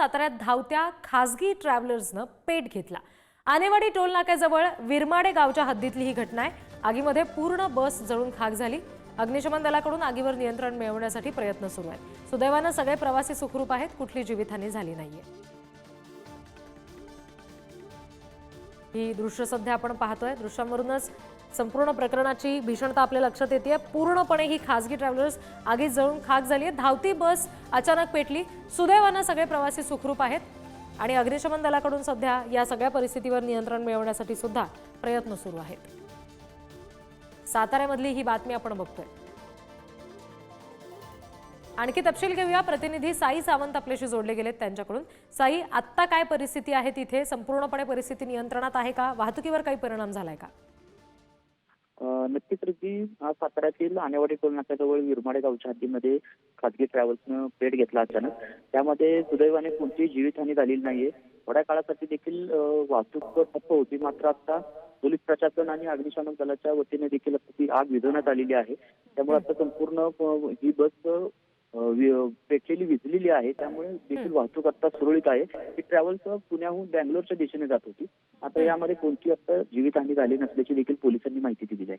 साताऱ्यात धावत्या खासगी ट्रॅव्हलर्सनं पेट घेतला. आनेवाडी टोल नाक्याजवळ विरमाडे गावच्या हद्दीतली ही घटना आहे. आगीमध्ये पूर्ण बस जळून खाक झाली. अग्निशमन दलाकडून आगीवर नियंत्रण मिळवण्यासाठी प्रयत्न सुरू आहेत. सुदैवानं सगळे प्रवासी सुखरूप आहेत. कुठली जीवितहानी झाली नाहीये. ही दृश्य सध्या आपण पाहतोय. दृश्यांवरूनच संपूर्ण प्रकरणाची भीषणता आपल्या लक्षात येते पूर्णपणे ही खासगी ट्रॅव्हलर्स आगीत जळून खाक झाली आहे धावती बस अचानक पेटली. सुदैवानं सगळे प्रवासी सुखरूप आहेत आणि अग्निशमन दलाकडून सध्या या सगळ्या परिस्थितीवर नियंत्रण मिळवण्यासाठी सुद्धा प्रयत्न सुरू आहेत. साताऱ्यामधली ही बातमी आपण बघतोय. आणखी तपशील घेऊया. प्रतिनिधी साई सावंत आपल्याशी जोडले गेलेत त्यांच्याकडून. साई आत्ता काय परिस्थिती आहे तिथे? संपूर्णपणे परिस्थिती नियंत्रणात आहे का? वाहतुकीवर काही परिणाम झालाय का? नक्कीच रिद्धी आज साताऱ्यातील आणेवाडी टोल नाक्याजवळ विरमाडे गावच्या हद्दीमध्ये खासगी ट्रॅव्हल्सनं पेट घेतला अचानक. त्यामध्ये सुदैवाने कोणतीही जीवितहानी झालेली नाहीये. थोड्या काळासाठी देखील वाहतूक ठप्प होती. मात्र आता पोलीस प्रशासन आणि अग्निशमन दलाच्या वतीने देखील ती आग विझवण्यात आलेली आहे. त्यामुळे आता संपूर्ण ही बस पेटलेली विझलेली आहे. त्यामुळे देखील वाहतूक आता सुरळीत आहे. ही ट्रॅव्हल्स पुण्याहून बँगलोरच्या दिशेने जात होती. आता यामध्ये कोणती आता जीवितहानी झाली नसल्याची देखील पोलिसांनी माहिती दिली आहे.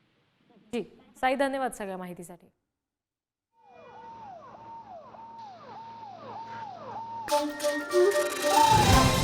जी. साई धन्यवाद सगळ्या माहितीसाठी. Thank you.